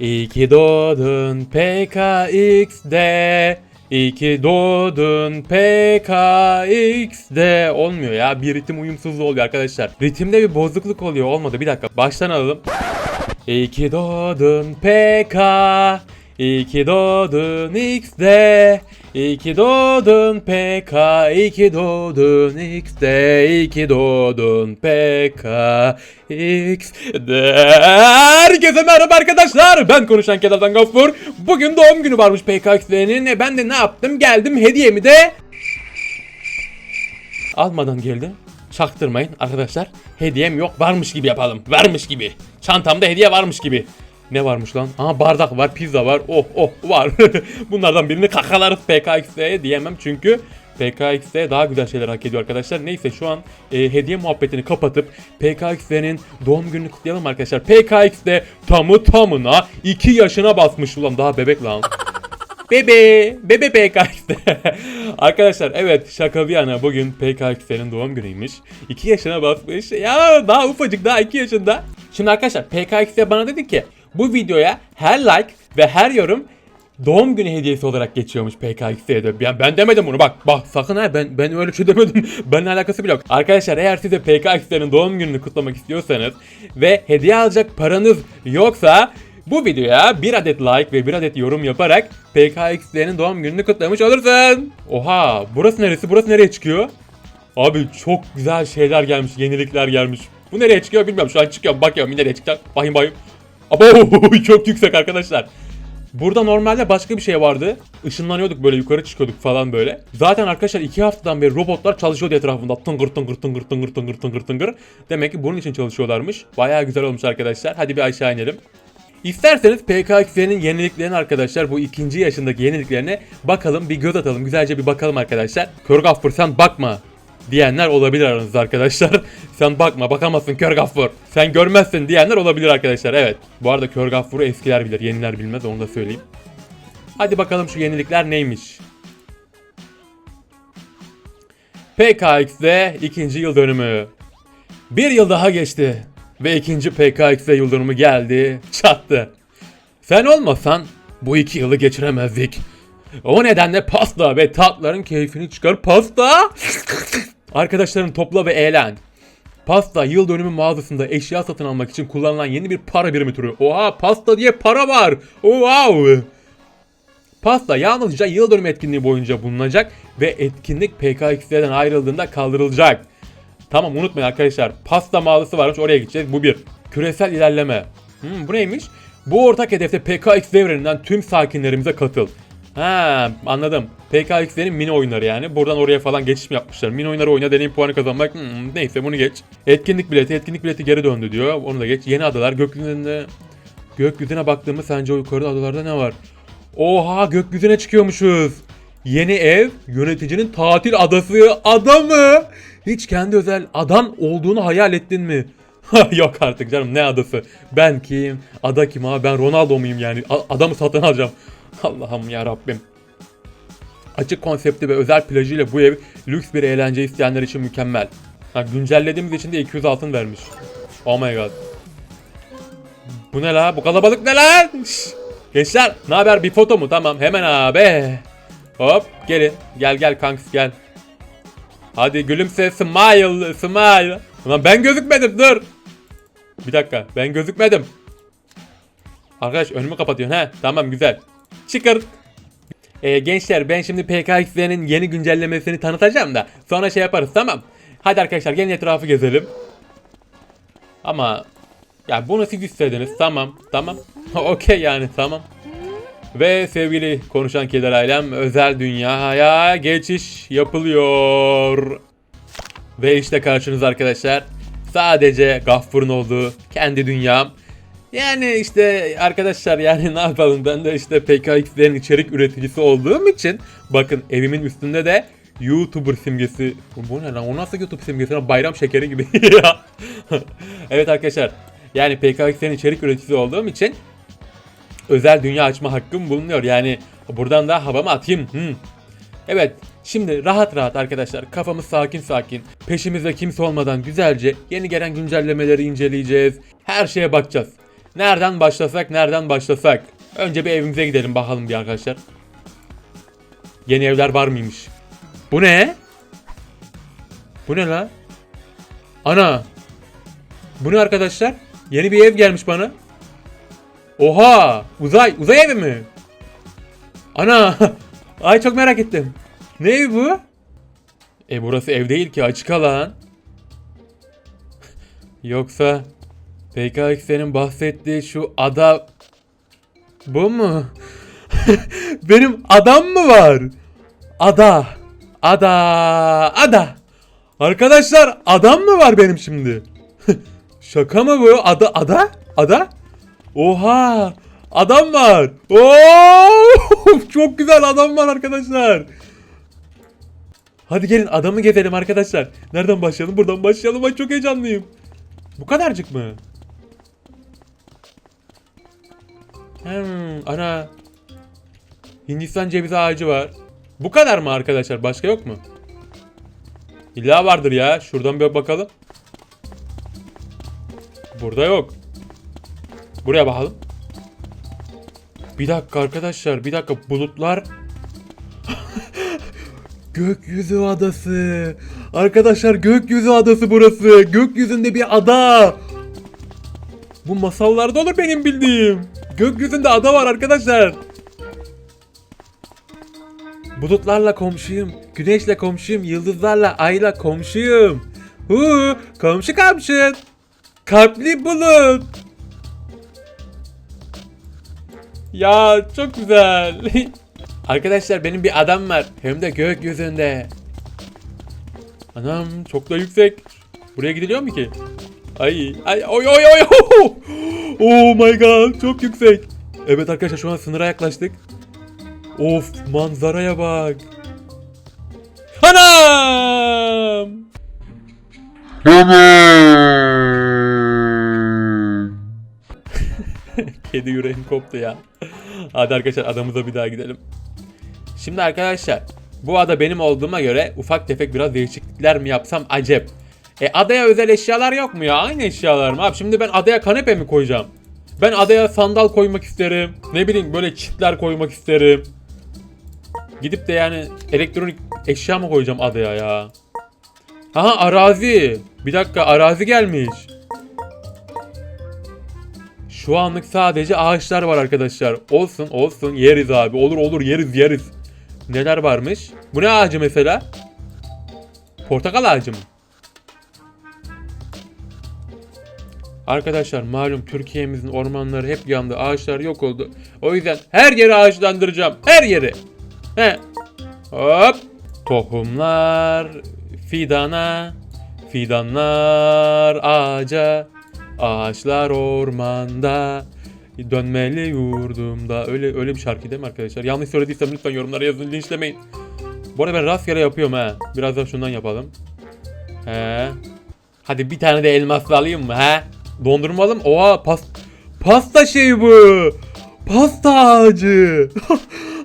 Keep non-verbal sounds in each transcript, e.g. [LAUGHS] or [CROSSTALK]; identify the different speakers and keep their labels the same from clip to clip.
Speaker 1: İyi ki doğdun PKXD. İyi ki doğdun PKXD. Olmuyor ya. Bir ritim uyumsuzluğu oluyor arkadaşlar. Ritimde bir bozukluk oluyor. Olmadı. Bir dakika. Baştan alalım. İyi ki doğdun PK. İyi ki doğdun XD. İyi ki doğdun PK. İyi ki doğdun XD. İyi ki doğdun PK. XD. Herkese merhaba arkadaşlar. Ben konuşan Kedar'dan Gafur. Bugün doğum günü varmış PKXD'nin. Ben de ne yaptım? Geldim hediyemi de almadan geldim. Çaktırmayın arkadaşlar. Hediyem yok varmış gibi yapalım. Varmış gibi. Çantamda hediye varmış gibi. Ne varmış lan? Aa bardak var, pizza var. Oh oh var. [LAUGHS] Bunlardan birini kakalarız PKX'ye diyemem çünkü PKX'de daha güzel şeyler hak ediyor arkadaşlar. Neyse şu an e, hediye muhabbetini kapatıp PKX'nin doğum gününü kutlayalım arkadaşlar. PKX'de tamı tamına 2 yaşına basmış ulan daha bebek lan. [LAUGHS] Bebe, bebe PKX'de. [LAUGHS] Arkadaşlar evet şaka bir yana bugün PKX'lerin doğum günüymüş. 2 yaşına basmış. Ya daha ufacık daha 2 yaşında. Şimdi arkadaşlar PKX'de bana dedi ki bu videoya her like ve her yorum doğum günü hediyesi olarak geçiyormuş PKX'ye de. Yani ben demedim bunu bak bak sakın ha ben ben öyle şey demedim. [LAUGHS] Benimle alakası bile yok. Arkadaşlar eğer siz de PKX'lerin doğum gününü kutlamak istiyorsanız ve hediye alacak paranız yoksa bu videoya bir adet like ve bir adet yorum yaparak PKX'lerin doğum gününü kutlamış olursun. Oha burası neresi burası nereye çıkıyor? Abi çok güzel şeyler gelmiş yenilikler gelmiş. Bu nereye çıkıyor bilmiyorum şu an çıkıyorum bakıyorum nereye çıkacak. Bakayım bakayım. Abo [LAUGHS] çok yüksek arkadaşlar. Burada normalde başka bir şey vardı. Işınlanıyorduk böyle yukarı çıkıyorduk falan böyle. Zaten arkadaşlar iki haftadan beri robotlar çalışıyordu etrafında. Tıngır tıngır tıngır tıngır tıngır tıngır tıngır. Demek ki bunun için çalışıyorlarmış. Bayağı güzel olmuş arkadaşlar. Hadi bir aşağı inelim. İsterseniz PKX'nin yeniliklerine arkadaşlar bu ikinci yaşındaki yeniliklerine bakalım bir göz atalım güzelce bir bakalım arkadaşlar. Kör Gaffur sen bakma diyenler olabilir aranızda arkadaşlar. [LAUGHS] sen bakma bakamazsın Kör Gaffur. Sen görmezsin diyenler olabilir arkadaşlar evet. Bu arada Kör Gaffur'u eskiler bilir yeniler bilmez onu da söyleyeyim. Hadi bakalım şu yenilikler neymiş. PKX'de ikinci yıl dönümü. Bir yıl daha geçti ve ikinci PKX'de yıl dönümü geldi, çattı. Sen olmasan bu iki yılı geçiremezdik. O nedenle pasta ve tatların keyfini çıkar. Pasta! [LAUGHS] Arkadaşların topla ve eğlen. Pasta yıl dönümü mağazasında eşya satın almak için kullanılan yeni bir para birimi türü. Oha pasta diye para var. Wow. Pasta yalnızca yıl dönümü etkinliği boyunca bulunacak ve etkinlik PKX'den ayrıldığında kaldırılacak. Tamam unutmayın arkadaşlar. Pasta mağazası varmış oraya gideceğiz. Bu bir. Küresel ilerleme. Hmm, bu neymiş? Bu ortak hedefte PKX evreninden tüm sakinlerimize katıl. Ha anladım. PKX'lerin mini oyunları yani. Buradan oraya falan geçiş mi yapmışlar? Mini oyunları oyna deneyim puanı kazanmak. Hmm, neyse bunu geç. Etkinlik bileti. Etkinlik bileti geri döndü diyor. Onu da geç. Yeni adalar. Gökyüzünde... Gökyüzüne baktığımız sence o yukarıda adalarda ne var? Oha gökyüzüne çıkıyormuşuz. Yeni ev yöneticinin tatil adası ada mı? Hiç kendi özel adan olduğunu hayal ettin mi? [LAUGHS] Yok artık canım ne adası? Ben kim? Ada kim abi? Ben Ronaldo muyum yani? A- adamı satın alacağım. [LAUGHS] Allah'ım ya Rabbim. Açık konsepti ve özel plajıyla bu ev lüks bir eğlence isteyenler için mükemmel. Ha, güncellediğimiz için de 200 altın vermiş. Oh my god. Bu ne la? Bu kalabalık ne lan? Gençler ne haber bir foto mu? Tamam hemen abi. Hop gelin. Gel gel kanks gel. Hadi gülümse smile smile. Ulan ben gözükmedim dur. Bir dakika ben gözükmedim. Arkadaş önümü kapatıyorsun he. Tamam güzel. Çıkır. Ee, gençler ben şimdi PKX'lerin yeni güncellemesini tanıtacağım da sonra şey yaparız tamam. Hadi arkadaşlar gelin etrafı gezelim. Ama ya bunu siz istediniz tamam tamam. [LAUGHS] Okey yani tamam. Ve sevgili konuşan keder ailem özel dünyaya geçiş yapılıyor. Ve işte karşınızda arkadaşlar sadece Gaffur'un olduğu kendi dünyam. Yani işte arkadaşlar yani ne yapalım ben de işte PKX'lerin içerik üreticisi olduğum için bakın evimin üstünde de YouTuber simgesi. Bu ne lan o nasıl YouTube simgesi lan bayram şekeri gibi [LAUGHS] evet arkadaşlar yani PKX'lerin içerik üreticisi olduğum için özel dünya açma hakkım bulunuyor. Yani buradan da havamı atayım. Hmm. Evet şimdi rahat rahat arkadaşlar kafamız sakin sakin peşimizde kimse olmadan güzelce yeni gelen güncellemeleri inceleyeceğiz. Her şeye bakacağız. Nereden başlasak nereden başlasak? Önce bir evimize gidelim bakalım bir arkadaşlar. Yeni evler var mıymış? Bu ne? Bu ne la? Ana. Bu ne arkadaşlar? Yeni bir ev gelmiş bana. Oha! Uzay, uzay evi mi? Ana! [LAUGHS] Ay çok merak ettim. Ne evi bu? E burası ev değil ki açık alan. [LAUGHS] Yoksa PKX'lerin bahsettiği şu ada bu mu? [LAUGHS] Benim adam mı var? Ada. Ada. Ada. Arkadaşlar adam mı var benim şimdi? [LAUGHS] Şaka mı bu? Ada ada? Ada? Oha! Adam var. Oo! [LAUGHS] Çok güzel adam var arkadaşlar. Hadi gelin adamı gezelim arkadaşlar. Nereden başlayalım? Buradan başlayalım. Ay çok heyecanlıyım. Bu kadarcık mı? Hmm, ana. Hindistan cevizi ağacı var. Bu kadar mı arkadaşlar? Başka yok mu? İlla vardır ya. Şuradan bir bakalım. Burada yok. Buraya bakalım. Bir dakika arkadaşlar. Bir dakika. Bulutlar. [LAUGHS] Gökyüzü adası. Arkadaşlar gökyüzü adası burası. Gökyüzünde bir ada. Bu masallarda olur benim bildiğim. Gökyüzünde ada var arkadaşlar. Bulutlarla komşuyum. Güneşle komşuyum. Yıldızlarla ayla komşuyum. Hu, komşu komşun. Kalpli bulut. Ya çok güzel. [LAUGHS] Arkadaşlar benim bir adam var. Hem de gökyüzünde. Anam çok da yüksek. Buraya gidiliyor mu ki? Ay ay oy oy oy. [LAUGHS] Oh my god çok yüksek. Evet arkadaşlar şu an sınıra yaklaştık. Of manzaraya bak. Anam! [LAUGHS] Kedi yüreğim koptu ya. Hadi arkadaşlar adamıza bir daha gidelim. Şimdi arkadaşlar bu ada benim olduğuma göre ufak tefek biraz değişiklikler mi yapsam acep. E adaya özel eşyalar yok mu ya? Aynı eşyalar mı? Abi şimdi ben adaya kanepe mi koyacağım? Ben adaya sandal koymak isterim. Ne bileyim böyle çitler koymak isterim. Gidip de yani elektronik eşya mı koyacağım adaya ya? Aha arazi. Bir dakika arazi gelmiş. Şu anlık sadece ağaçlar var arkadaşlar. Olsun olsun yeriz abi. Olur olur yeriz yeriz. Neler varmış? Bu ne ağacı mesela? Portakal ağacı mı? Arkadaşlar malum Türkiye'mizin ormanları hep yandı. Ağaçlar yok oldu. O yüzden her yeri ağaçlandıracağım. Her yeri. He. Hop. Tohumlar fidana. Fidanlar ağaca. Ağaçlar ormanda. Dönmeli yurdumda. Öyle öyle bir şarkı değil mi arkadaşlar? Yanlış söylediysem lütfen yorumlara yazın linçlemeyin. Bu arada ben rastgele yapıyorum ha. Biraz da şundan yapalım. He. Hadi bir tane de elmaslı alayım mı he? Dondurma alayım. Oha pas pasta şeyi bu. Pasta ağacı.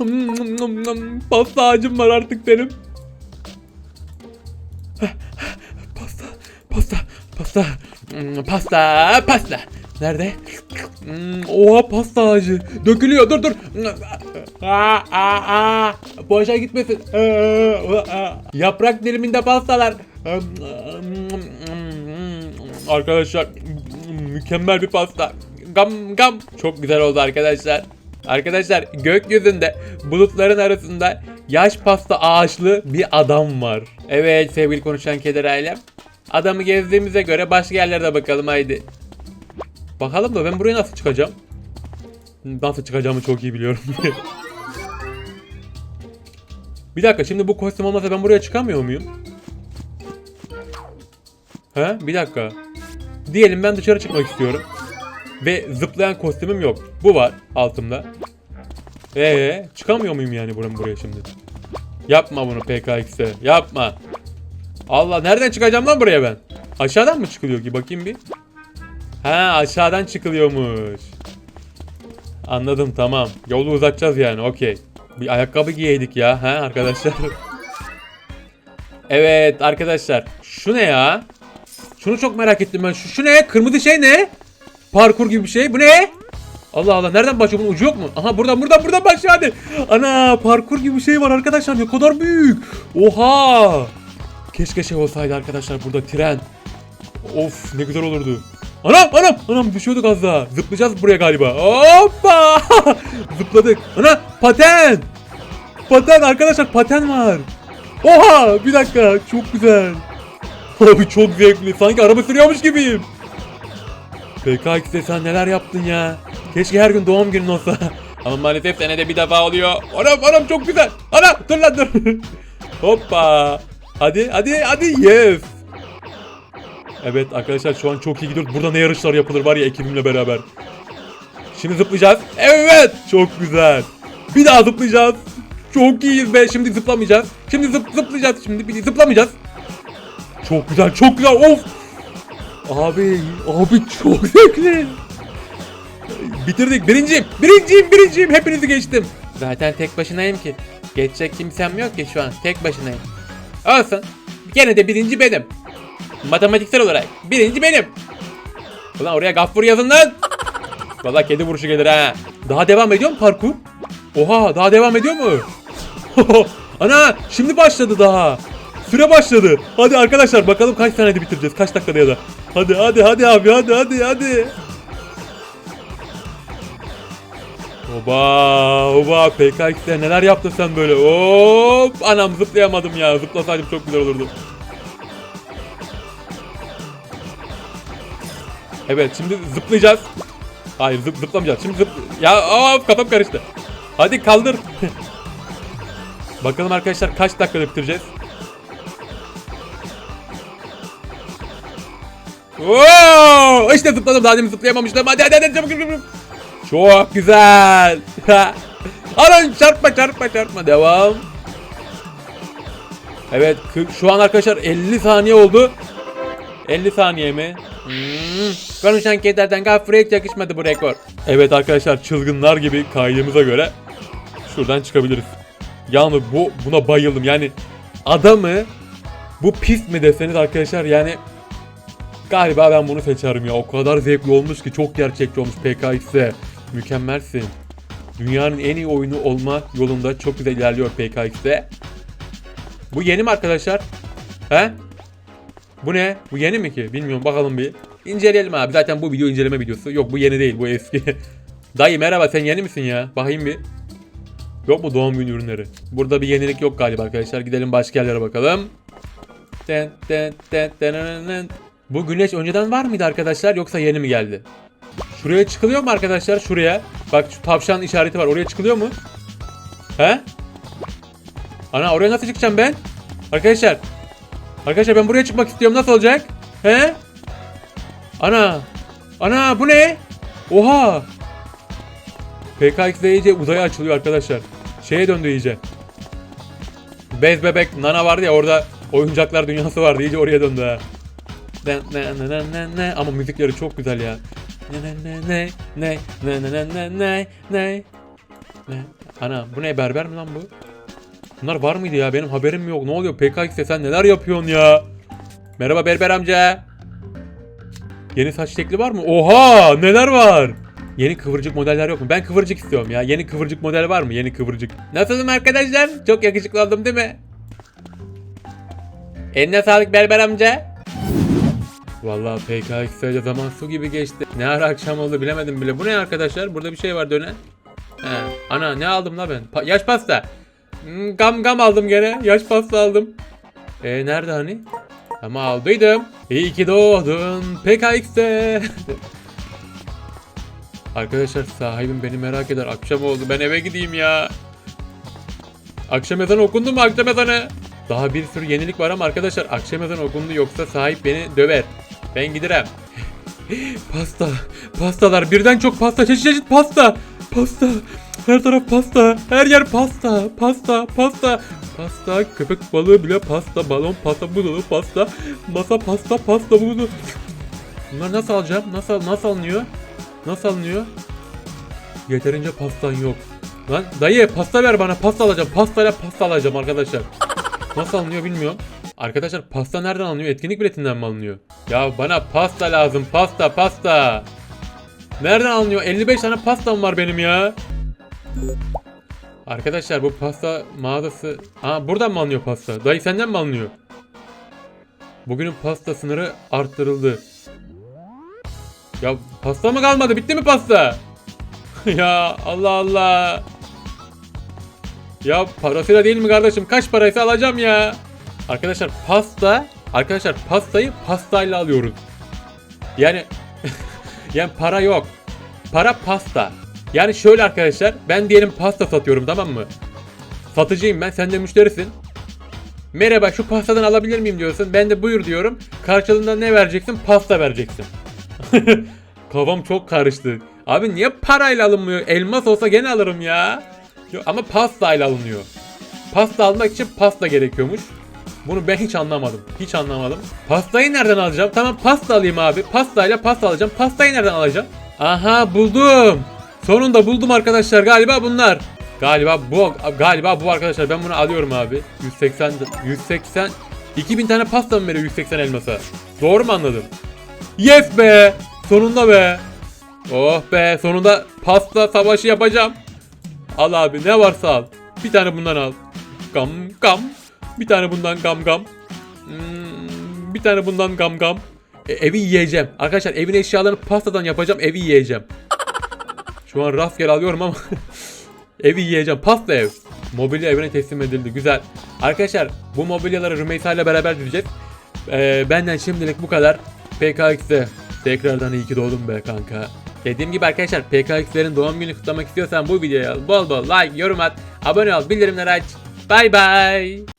Speaker 1: [LAUGHS] pasta ağacım var artık benim. Pasta, pasta, pasta, Hmm, pasta, pasta. Nerede? Hmm, Oha pasta ağacı. Dökülüyor. Dur dur. Aa, aa, aa. Boşa gitmesin. Yaprak diliminde pastalar. Arkadaşlar mükemmel bir pasta. Gam gam. Çok güzel oldu arkadaşlar. Arkadaşlar gökyüzünde bulutların arasında yaş pasta ağaçlı bir adam var. Evet sevgili konuşan keder ailem. Adamı gezdiğimize göre başka yerlere bakalım haydi. Bakalım da ben buraya nasıl çıkacağım? Nasıl çıkacağımı çok iyi biliyorum. [LAUGHS] bir dakika şimdi bu kostüm olmasa ben buraya çıkamıyor muyum? He? Bir dakika. Diyelim ben dışarı çıkmak istiyorum. Ve zıplayan kostümüm yok. Bu var altımda. Ee, çıkamıyor muyum yani buram buraya şimdi? Yapma bunu PKX'e. Yapma. Allah nereden çıkacağım lan buraya ben? Aşağıdan mı çıkılıyor ki bakayım bir. Ha aşağıdan çıkılıyormuş. Anladım tamam. Yolu uzatacağız yani okey. Bir ayakkabı giyeydik ya ha arkadaşlar. [LAUGHS] evet arkadaşlar. Şu ne ya? Şunu çok merak ettim ben. Şu, şu ne? Kırmızı şey ne? parkur gibi bir şey. Bu ne? Allah Allah nereden başlıyor bunun ucu yok mu? Aha buradan buradan buradan başlıyor hadi. Ana parkur gibi bir şey var arkadaşlar ne kadar büyük. Oha. Keşke şey olsaydı arkadaşlar burada tren. Of ne güzel olurdu. Anam anam anam düşüyorduk az daha. Zıplayacağız buraya galiba. Hoppa. [LAUGHS] Zıpladık. Ana paten. Paten arkadaşlar paten var. Oha bir dakika çok güzel. [LAUGHS] Abi çok zevkli. Sanki araba sürüyormuş gibiyim. PKX'de sen neler yaptın ya? Keşke her gün doğum günün olsa. [LAUGHS] Ama maalesef senede bir defa oluyor. Anam anam çok güzel. Ana dur lan dur. [LAUGHS] Hoppa. Hadi hadi hadi yes. Evet arkadaşlar şu an çok iyi gidiyoruz. Burada ne yarışlar yapılır var ya ekibimle beraber. Şimdi zıplayacağız. Evet çok güzel. Bir daha zıplayacağız. Çok iyiyiz be. Şimdi zıplamayacağız. Şimdi zıp zıplayacağız. Şimdi bir zıplamayacağız. Çok güzel çok güzel. Of. Abi abi çok zevkli. Bitirdik. Birinciyim. Birinciyim birinciyim. Hepinizi geçtim. Zaten tek başınayım ki. Geçecek kimsem yok ki şu an. Tek başınayım. Olsun. Gene de birinci benim. Matematiksel olarak. Birinci benim. Ulan oraya gaffur yazın lan. Valla kedi vuruşu gelir ha. Daha devam ediyor mu parkur? Oha daha devam ediyor mu? [LAUGHS] Ana şimdi başladı daha. Süre başladı. Hadi arkadaşlar bakalım kaç saniyede bitireceğiz. Kaç dakikada ya da. Hadi hadi hadi abi hadi hadi hadi. Oba oba PKX'de neler yaptın sen böyle hop anam zıplayamadım ya zıplasaydım çok güzel olurdu. Evet şimdi zıplayacağız. Hayır zıp zıplamayacağız. Şimdi zıp... Ya of kafam karıştı. Hadi kaldır. [LAUGHS] Bakalım arkadaşlar kaç dakikada bitireceğiz. Oo! İşte zıpladım daha demin zıplayamamıştım. Hadi hadi hadi çabuk çabuk. Çok güzel. [LAUGHS] Alın çarpma çarpma çarpma devam. Evet şu an arkadaşlar 50 saniye oldu. 50 saniye mi? Hmm. Konuşan kederden gafure hiç yakışmadı bu rekor. Evet arkadaşlar çılgınlar gibi kaydımıza göre şuradan çıkabiliriz. Yalnız bu buna bayıldım. Yani adamı bu pis mi deseniz arkadaşlar yani galiba ben bunu seçerim ya. O kadar zevkli olmuş ki çok gerçekçi olmuş PKX'e. Mükemmelsin. Dünyanın en iyi oyunu olma yolunda çok güzel ilerliyor PKX'de. Bu yeni mi arkadaşlar? He? Bu ne? Bu yeni mi ki? Bilmiyorum bakalım bir. İnceleyelim abi. Zaten bu video inceleme videosu. Yok bu yeni değil bu eski. [LAUGHS] Dayı merhaba sen yeni misin ya? Bakayım bir. Yok mu doğum günü ürünleri? Burada bir yenilik yok galiba arkadaşlar. Gidelim başka yerlere bakalım. Bu güneş önceden var mıydı arkadaşlar yoksa yeni mi geldi? Şuraya çıkılıyor mu arkadaşlar? Şuraya. Bak şu tavşan işareti var. Oraya çıkılıyor mu? He? Ana oraya nasıl çıkacağım ben? Arkadaşlar. Arkadaşlar ben buraya çıkmak istiyorum. Nasıl olacak? He? Ana. Ana bu ne? Oha. PKX iyice uzaya açılıyor arkadaşlar. Şeye döndü iyice. Bez bebek Nana vardı ya orada oyuncaklar dünyası vardı iyice oraya döndü ha. Ne ne ne ne ne ne ama müzikleri çok güzel ya. Ne ne ne ne ne ne ne ne ne ne ne Ana bu ne berber mi lan bu? Bunlar var mıydı ya benim haberim yok. Ne oluyor PKX'e sen neler yapıyorsun ya? Merhaba berber amca. Yeni saç şekli var mı? Oha neler var? Yeni kıvırcık modeller yok mu? Ben kıvırcık istiyorum ya. Yeni kıvırcık model var mı? Yeni kıvırcık. Nasılım arkadaşlar? Çok yakışıklı oldum değil mi? Eline sağlık berber amca. Vallahi PKX sayıca zaman su gibi geçti. Ne ara akşam oldu bilemedim bile. Bu ne arkadaşlar? Burada bir şey var dönen. He. Ana ne aldım la ben? Pa- yaş pasta. Hmm, gam gam aldım gene. Yaş pasta aldım. E nerede hani? Ama aldıydım. İyi ki doğdun PKX'te. [LAUGHS] Arkadaşlar sahibim beni merak eder. Akşam oldu. Ben eve gideyim ya. Akşam ezanı okundu mu akşam ezanı? Daha bir sürü yenilik var ama arkadaşlar akşam ezanı okundu yoksa sahip beni döver. Ben giderim. [LAUGHS] pasta. Pastalar. Birden çok pasta. Çeşit çeşit pasta. Pasta. Her taraf pasta. Her yer pasta. Pasta. Pasta. Pasta. Köpek balığı bile pasta. Balon pasta. Bu pasta. Masa pasta. Pasta. Bu Bunları nasıl alacağım? Nasıl nasıl alınıyor? Nasıl alınıyor? Yeterince pastan yok. Lan dayı pasta ver bana pasta alacağım. Pastayla pasta alacağım arkadaşlar. Nasıl alınıyor bilmiyorum. Arkadaşlar pasta nereden alınıyor? Etkinlik biletinden mi alınıyor? Ya bana pasta lazım. Pasta pasta. Nereden alınıyor? 55 tane pastam var benim ya. Arkadaşlar bu pasta mağazası... Aa buradan mı alınıyor pasta? Dayı senden mi alınıyor? Bugünün pasta sınırı arttırıldı. Ya pasta mı kalmadı? Bitti mi pasta? [LAUGHS] ya Allah Allah. Ya parasıyla değil mi kardeşim? Kaç paraysa alacağım ya. Arkadaşlar pasta, arkadaşlar pastayı pastayla alıyoruz. Yani [LAUGHS] yani para yok. Para pasta. Yani şöyle arkadaşlar ben diyelim pasta satıyorum tamam mı? Satıcıyım ben sen de müşterisin. Merhaba şu pastadan alabilir miyim diyorsun. Ben de buyur diyorum. Karşılığında ne vereceksin? Pasta vereceksin. [LAUGHS] Kafam çok karıştı. Abi niye parayla alınmıyor? Elmas olsa gene alırım ya. Ama pastayla alınıyor. Pasta almak için pasta gerekiyormuş. Bunu ben hiç anlamadım. Hiç anlamadım. Pastayı nereden alacağım? Tamam pasta alayım abi. Pastayla pasta alacağım. Pastayı nereden alacağım? Aha buldum. Sonunda buldum arkadaşlar. Galiba bunlar. Galiba bu galiba bu arkadaşlar. Ben bunu alıyorum abi. 180 180 2000 tane pasta mı veriyor 180 elmasa? Doğru mu anladım? Yes be! Sonunda be! Oh be! Sonunda pasta savaşı yapacağım. Al abi ne varsa al. Bir tane bundan al. Gam gam. Bir tane bundan gam gam. Hmm, bir tane bundan gam gam. E, evi yiyeceğim. Arkadaşlar evin eşyalarını pastadan yapacağım. Evi yiyeceğim. [LAUGHS] Şu an rastgele alıyorum ama [LAUGHS] evi yiyeceğim. Pasta ev. Mobilya evine teslim edildi. Güzel. Arkadaşlar bu mobilyaları Rümeysa ile beraber diyeceğiz. Ee, benden şimdilik bu kadar. PKX'de tekrardan iyi ki doğdun be kanka. Dediğim gibi arkadaşlar PKX'lerin doğum günü kutlamak istiyorsan bu videoya bol bol like, yorum at, abone ol, bildirimleri aç. Bay bay.